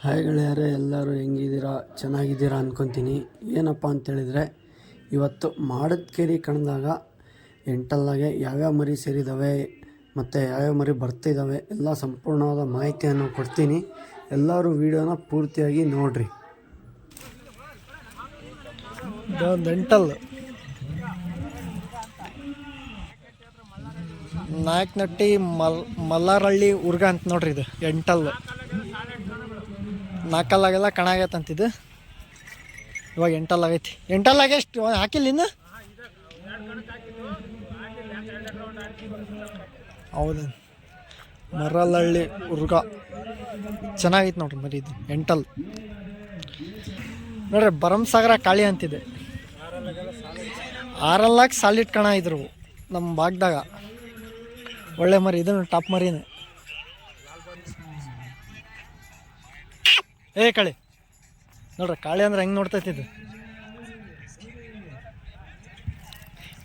Hi ಗೆಳೆಯರೇ, ಎಲ್ಲರೂ ಹೆಂಗಿದ್ದೀರಾ? ಚೆನ್ನಾಗಿದ್ದೀರಾ ಅಂದ್ಕೊತೀನಿ ಏನಪ್ಪ ಅಂತೇಳಿದರೆ, ಇವತ್ತು ಮಾಡದ್ಕೇರಿ ಕಣದಾಗ ಎಂಟಲ್ಲಾಗೆ ಯಾವ್ಯಾವ ಮರಿ ಸೇರಿದ್ದಾವೆ ಮತ್ತು ಯಾವ್ಯಾವ ಮರಿ ಬರ್ತಿದ್ದಾವೆ ಎಲ್ಲ ಸಂಪೂರ್ಣವಾದ ಮಾಹಿತಿಯನ್ನು ಕೊಡ್ತೀನಿ. ಎಲ್ಲರೂ ವಿಡಿಯೋನ ಪೂರ್ತಿಯಾಗಿ ನೋಡ್ರಿ. ಎಂಟಲ್. ನಾಯಕನಟ್ಟಿ ಮಲ್ ಮಲ್ಲಾರಳ್ಳಿ ಉರ್ಗ ಅಂತ ನೋಡ್ರಿ ಇದು, ಎಂಟಲ್. ನಾಲ್ಕಲ್ಲಾಗೆಲ್ಲ ಕಣ ಆಗೈತಂತಿದ್ದು ಇವಾಗ ಎಂಟಲ್ ಆಗೈತಿ ಎಂಟಲ್ಲಾಗೆ ಎಷ್ಟು ಹಾಕಿಲ್ಲ ಇನ್ನು? ಹೌದು. ಮರಲಹಳ್ಳಿ ಉರ್ಗ ಚೆನ್ನಾಗೈತೆ ನೋಡ್ರಿ ಮರಿ ಇದು. ಎಂಟಲ್. ನೋಡ್ರಿ ಭರಮಸಾಗರ ಕಾಳಿ ಅಂತಿದೆ. ಆರಲ್ಲಾಗ ಸಾಲಿಡ್ ಕಣ ಇದ್ರು ನಮ್ಮ ಭಾಗದಾಗ. ಒಳ್ಳೆ ಮರಿ ಇದನ್ನು ಟಾಪ್ ಮರಿನೇ. ಏ ಕಾಳಿ. ನೋಡ್ರಿ ಕಾಳಿ ಅಂದ್ರೆ ಹೆಂಗೆ ನೋಡ್ತೈತಿ ಇದು?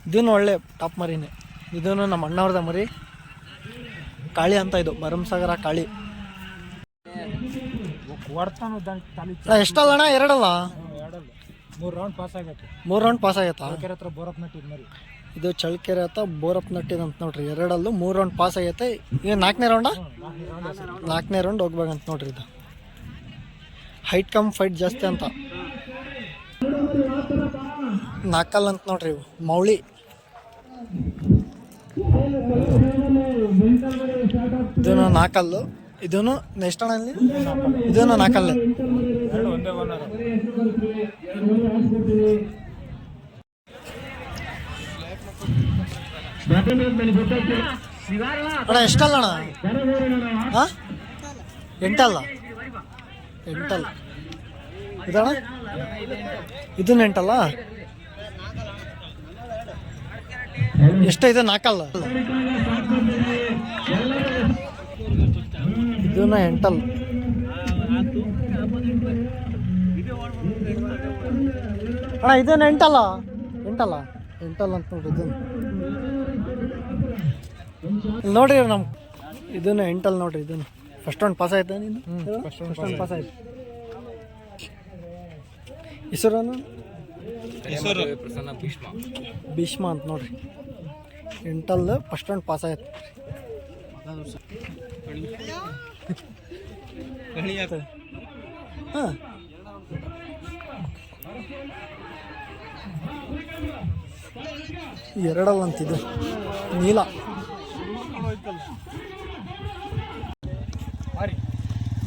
ಇದನ್ನು ಒಳ್ಳೆ ಟಾಪ್ ಮರಿನೇ. ಇದನ್ನು ನಮ್ಮ ಅಣ್ಣವ್ರದ ಮರಿ. ಕಾಳಿ ಅಂತ ಇದು ಭರಮಸಾಗರ ಕಾಳಿ. ಎಷ್ಟಲ್ಲ ಅಣ್ಣ? ಎರಡಲ್ಲ? ಮೂರು ರೌಂಡ್ ಪಾಸ್ ಆಗೈತೆ. ಮೂರು ರೌಂಡ್ ಪಾಸ್ ಆಗೈತಾ? ಕೆರೆ ಹತ್ರ ಬೋರಪ್ ನಟ್ಟಿದ್ ಮರಿ. ಇದು ಚಳ್ಳಕೆರೆ ಅಂತ ಬೋರಪ್ ನಟ್ಟಿದ್ ಅಂತ ನೋಡ್ರಿ ಎರಡಲ್ಲೂ ಮೂರು ರೌಂಡ್ ಪಾಸ್ ಆಗೈತೆ. ಈಗ ನಾಲ್ಕನೇ ರೌಂಡ್ ನಾಲ್ಕನೇ ರೌಂಡ್ ಹೋಗ್ಬೇಕಂತ ನೋಡ್ರಿ ಇದು. ಹೈಟ್ ಕಮ್ ಫೈಟ್ ಜಾಸ್ತಿ ಅಂತ. ನಾಕಲ್ ಅಂತ ನೋಡ್ರಿ ಇವು ಮೌಳಿ. ಇದನ್ನು ನಾಲ್ಕಲ್ಲು ಇದನ್ನು ನೆಕ್ಸ್ಟ್ ಅಣ್ಣ ಇಲ್ಲಿ ಇದನ್ನು ಓನರ್ ಅಣ್ಣ ಎಷ್ಟಲ್ಲ ಅಣ್ಣ? ಹಾಂ? ಎಂಟಲ್ಲ? ಎಂಟಲ್ಲ. ಇದಣ್ಣ ನೆಂಟಲ್ಲ? ಎಂಟಲ್ಲ ಎಷ್ಟೈತೆ ನಾಲ್ಕಲ್ಲ ಇದನ್ನ ಎಂಟಲ್ ಅಣ್ಣ ಇದನ್ನ ಎಂಟಲ್ಲ? ಎಂಟಲ್ಲ? ಎಂಟಲ್ ಅಂತ ನೋಡ್ರಿ ಇದನ್ನ. ನೋಡ್ರಿ ನಮ್ಮ ಇದನ್ನ ಎಂಟಲ್ ನೋಡ್ರಿ ಇದನ್ನ. ಫಸ್ಟ್ ಒಂದು ಪಾಸ್ ಆಯ್ತಾ ನೀನು ಫಸ್ಟ್ ಒಂದು ಪಾಸ್ ಆಯ್ತು. ಹೆಸರೇನು ಭೀಷ್ಮ ಅಂತ ನೋಡ್ರಿ. ಎಂಟಲ್ ಫಸ್ಟ್ ರೌಂಡ್ ಪಾಸ್ ಆಯ್ತು. ಹಾಂ. ಎರಡಲ್ಲ ಅಂತಿದ್ದು ನೀಲ.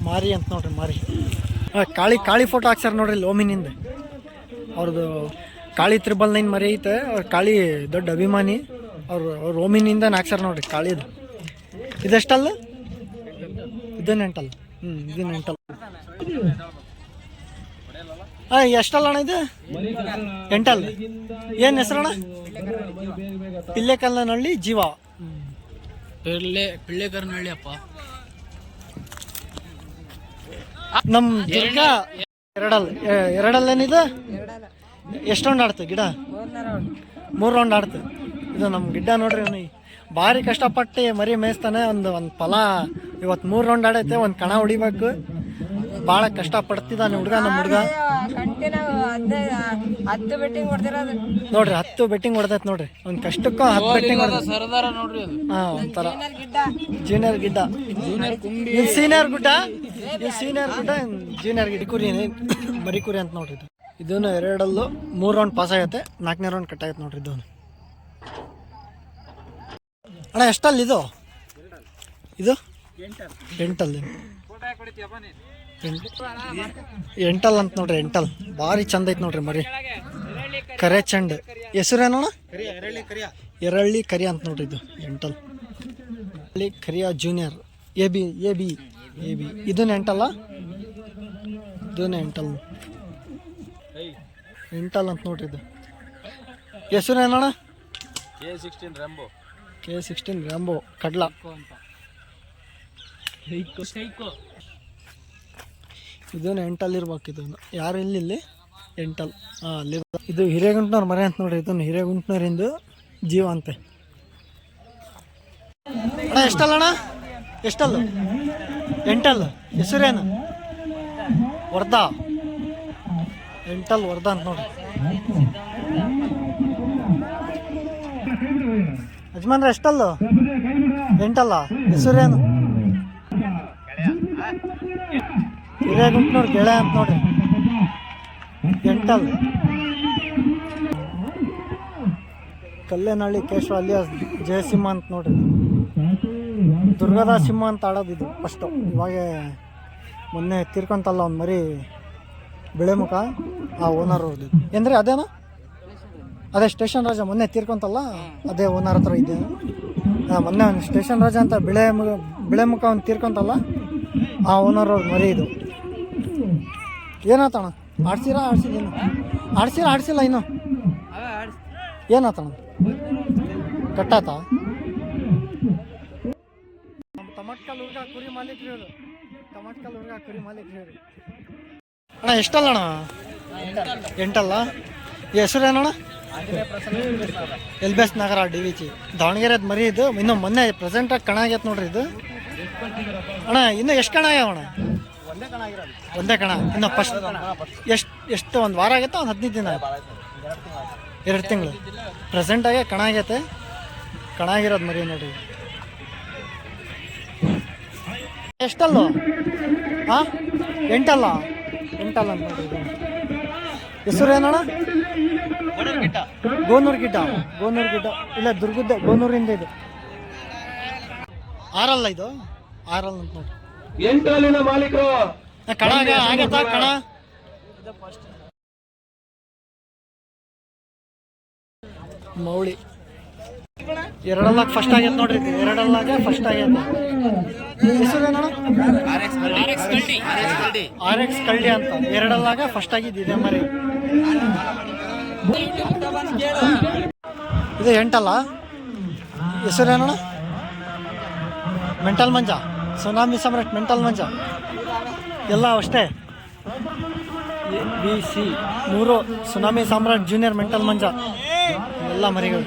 ಮಾರಿ ಅಂತ ನೋಡ್ರಿ ಮಾರಿ. ಕಾಳಿ ಕಾಳಿ ಫೋಟೋ ಹಾಕ್ಸಾರ ನೋಡ್ರಿ ಲೋಮಿನಿಂದ. ಅವ್ರದ್ದು ಕಾಳಿ ತ್ರಿಬಲ್ ನೈನ್ ಮರಿ ಐತೆ ಅವ್ರ ಕಾಳಿ ದೊಡ್ಡ ಅಭಿಮಾನಿ. ಅವ್ರು ಅವ್ರು ರೋಮಿನಿಂದ ನಾಕ್ಸಾರ ನೋಡ್ರಿ ಕಾಳಿದು ಇದೆಷ್ಟಲ್ಲ? ಇದು ನೆಂಟಲ್ಲ ಹ್ಞೂ ಇದು ನೆಂಟಲ್ಲ ಹಾಂ ಎಷ್ಟಲ್ಲ ಅಣ್ಣ ಇದು? ಎಂಟಲ್ ಏನು ಹೆಸರಣ್ಣ? ಪಿಲ್ಲೆಕಲ್ಲನಹಳ್ಳಿ ಜೀವ. ಪಿಳ್ಳೆ ಪಿಳ್ಳೆಕರ್ನಹಳ್ಳಿ ಅಪ್ಪ ನಮ್ಮ ದುರ್ಗ ಎರಡಲ್ ಎರಡಲ್ಲೇನಿದೆ? ಎಷ್ಟು ರೌಂಡ್ ಆಡ್ತು ಗಿಡ? ಮೂರು ರೌಂಡ್ ಆಡ್ತು ಇದು ನಮ್ಮ ಗಿಡ್ಡ ನೋಡ್ರಿ ಅವನಿ. ಭಾರಿ ಕಷ್ಟಪಟ್ಟು ಮರಿ ಮೇಯಿಸ್ತಾನೆ. ಒಂದು ಒಂದು ಫಲ ಇವತ್ತು ಮೂರು ರೌಂಡ್ ಆಡೈತೆ. ಒಂದು ಕಣ ಹೊಡಿಬೇಕು. ಭಾಳ ಕಷ್ಟಪಡ್ತಿದ್ದಾನೆ ಹುಡುಗ ನಮ್ಮ ಹುಡುಗ. ನೋಡ್ರಿ ಹತ್ತು ಬೆಟ್ಟಿಂಗ್ ಹೊಡೆದೈತೆ ನೋಡ್ರಿ. ಒಂದು ಕಷ್ಟಕ್ಕೂ ಹತ್ತು ಬೆಟ್ಟಿಂಗ್ ಹಾಂ ಒಂಥರ. ಜೂನಿಯರ್ ಗಿಡ್ಡ. ಇದು ಸೀನಿಯರ್ ಗುಡ್ಡ? ಇದು ಸೀನಿಯರ್ ಗುಡ್ಡ ಜೂನಿಯರ್ ಗಿಡ್ಡ ಕುರಿ ಬರಿ ಕುರಿ ಅಂತ ನೋಡ್ರಿ ಇದು. ಇದನ್ನು ಎರಡಲ್ಲೂ ಮೂರು ರೌಂಡ್ ಪಾಸ್ ಆಗುತ್ತೆ. ನಾಲ್ಕನೇ ರೌಂಡ್ ಕಟ್ ಆಗುತ್ತೆ ನೋಡ್ರಿ ಇದನ್ನು ಅಣ್ಣ, ಎಷ್ಟಲ್ಲಿ ಇದು? ಇದು? ಎಂಟಲ್ಲಿ. ಎಂಟ್- ಎಂಟಲ್ ಅಂತ ನೋಡ್ರಿ ಎಂಟಲ್ ಭಾರಿ ಚಂದ ಐತೆ ನೋಡ್ರಿ ಮರಿ. ಕರೆ ಚಂಡ್. ಹೆಸರೇನಣ್ಣ ಎರಳ್ಳಿ ಕರಿಯ ಅಂತ ನೋಡ್ರಿ ಇದು ಎಂಟಲ್ ಅಲ್ಲಿ Kariya junior A B A B A B. ಇದನ್ನ ಎಂಟಲ್ಲ? ಇದನ್ನ ಎಂಟಲ್ ಎಂಟಲ್ ಅಂತ ನೋಡ್ರಿ ಇದು ಹೆಸರು ಏನಣ್ಣ? A sixteen Rambo K sixteen Rambo ಕಡ್ಲ. ಇದನ್ನ ಎಂಟಲ್ ಇರ್ಬೇಕು ಇದನ್ನು. ಯಾರು ಇಲ್ಲಿ ಇಲ್ಲಿ? ಎಂಟಲ್ ಹಾಂ ಅಲ್ಲಿ ಇದು ಹಿರೇಗುಂಟ್ನವ್ರ ಮನೆ ಅಂತ ನೋಡ್ರಿ ಇದನ್ನು ಹಿರೇಗುಂಟ್ನವರಿಂದು ಜೀವ ಅಂತೆ. ಅಣ್ಣ ಎಷ್ಟಲ್ಲ ಅಣ್ಣ? ಎಷ್ಟಲ್ಲ? ಎಂಟಲ್ ಹೆಸರೇನು? ವರ್ಧಾ. ಎಂಟಲ್ ವರ್ಧ ಅಂತ ನೋಡಿ. ಯಜಮಾನ್ ಎಷ್ಟಲ್ಲು? ಎಂಟಲ್ಲ? ಹೆಸರೇನು ನೋಡಿ ಗೆಳೆ ಅಂತ ನೋಡಿ. ಎಂಟಲ್ ಕಲ್ಲೇನಹಳ್ಳಿ ಕೇಶವ ಅಲಿಯಾಸ್ ಜಯಸಿಂಹ ಅಂತ ನೋಡಿ. ದುರ್ಗಾದಾಸ ಸಿಂಹ ಅಂತ ಆಡೋದು ಇದು ಫಸ್ಟು ಇವಾಗ ಮೊನ್ನೆ ತೀರ್ಕೊಂತಲ್ಲ ಒಂದು ಮರಿ ಬಿಳೆ ಆ ಓನರ್ ಅವ್ರದ್ದು. ಅಂದರೆ ಅದೇನಾ? ಅದೇ ಸ್ಟೇಷನ್ ರಾಜ ಮೊನ್ನೆ ತೀರ್ಕೊಂತಲ್ಲ? ಅದೇ ಓನರ್ ಹತ್ರ ಇದೆ ಆ, ಮೊನ್ನೆ ಅವ್ನು ಸ್ಟೇಷನ್ ರಾಜ ಅಂತ ಬಿಳೆ ಮುಖ ಬಿಳೆ ಮುಖ ಅವ್ನು ತೀರ್ಕೊಂತಲ್ಲ? ಆ ಓನರ್ ಅವ್ರ ಮರಿ ಇದು. ಏನಾತಣ ಆಡ್ಸಿರಾ ಆಡ್ಸಿದ್ದೀನಿ ಆಡ್ಸಿರಾ ಆಡ್ಸಿಲ್ಲ ಇನ್ನು? ಏನಾತಣ ಕಟ್ಟಾತ ಟಮಟ್ಕಲ್ ಹುರ್ಗ ಕುರಿ ಮಾಲೀಕರು ಇವರು. ಟಮಟ್ಕಲ್ ಕುರಿ ಮಾಲೀಕರು ಇವರು. ಅಣ್ಣ ಎಷ್ಟಲ್ಲ ಅಣ್ಣ ಎಂಟಲ್ಲ? ಹೆಸರು ಹೆಸರೇನಣ್ಣ L B S Nagar D V ಚಿ ದಾವಣಗೆರೆದು ಮರಿ ಇದು. ಇನ್ನು ಮೊನ್ನೆ ಪ್ರೆಸೆಂಟಾಗಿ ಕಣ ಆಗೈತೆ ನೋಡ್ರಿ ಇದು. ಅಣ್ಣ, ಇನ್ನು ಎಷ್ಟು ಕಣ ಆಗ್ಯಾವ ಅಣ್ಣ? ಒಂದೇ ಕಣ. ಇನ್ನು ಫಸ್ಟ್ ಎಷ್ಟು ಎಷ್ಟು ಒಂದು ವಾರ ಆಗೈತೆ ಒಂದು ಹದಿನೈದು ದಿನ ಎರಡು ತಿಂಗಳು. ಪ್ರೆಸೆಂಟಾಗೆ ಕಣ ಆಗೈತೆ ಕಣ ಆಗಿರೋದು ಮರಿ ನೋಡ್ರಿ. ಎಷ್ಟಲ್ಲ? ಹಾಂ ಎಂಟಲ್ಲ? ಎಂಟಲ್ಲ ಅಂತ. ಹೆಸರು ಏನಣ್ಣ? ಗೋನೂರು ಗಿಡ್ಡ ಗೋನೂರು ಗಿಡ್ಡ ಇಲ್ಲ ದುರ್ಗದ ಗೋನೂರಿಂದ ಇದು. ಆರಲ್ಲ ಇದು? ಆರಲ್ಲ ಅಂತ ನೋಡಿ. ಎಂಟಲಿನ ಮಾಲೀಕರು. ಕಣ ಆಗ ಆಗತ್ತಾ ಕಣ. ಮೌಳಿ. ಎರಡಲ್ಲಾಗ ಫಸ್ಟ್ ಆಗ್ಯದ ನೋಡ್ರಿ. ಎರಡಲ್ಲಾಗ ಫಸ್ಟ್ ಆಗ್ಯದ. ಆರ್ ಎಕ್ಸ್ ಕಳ್ಳಿ ಅಂತ. ಎರಡಲ್ಲಾಗ ಫಸ್ಟ್ ಆಗಿದ್ದಿದೆ ಮರಿ. ಇದು ಎಂಟಲ್ಲ? ಹೆಸರೇನಣ್ಣ? Mental Manja tsunami Samrat mental Manja ಎಲ್ಲ ಅಷ್ಟೇ. ಬಿ ಸಿ ಮೂರು tsunami Samrat junior mental Manja ಎಲ್ಲ ಮರಿಗಳು.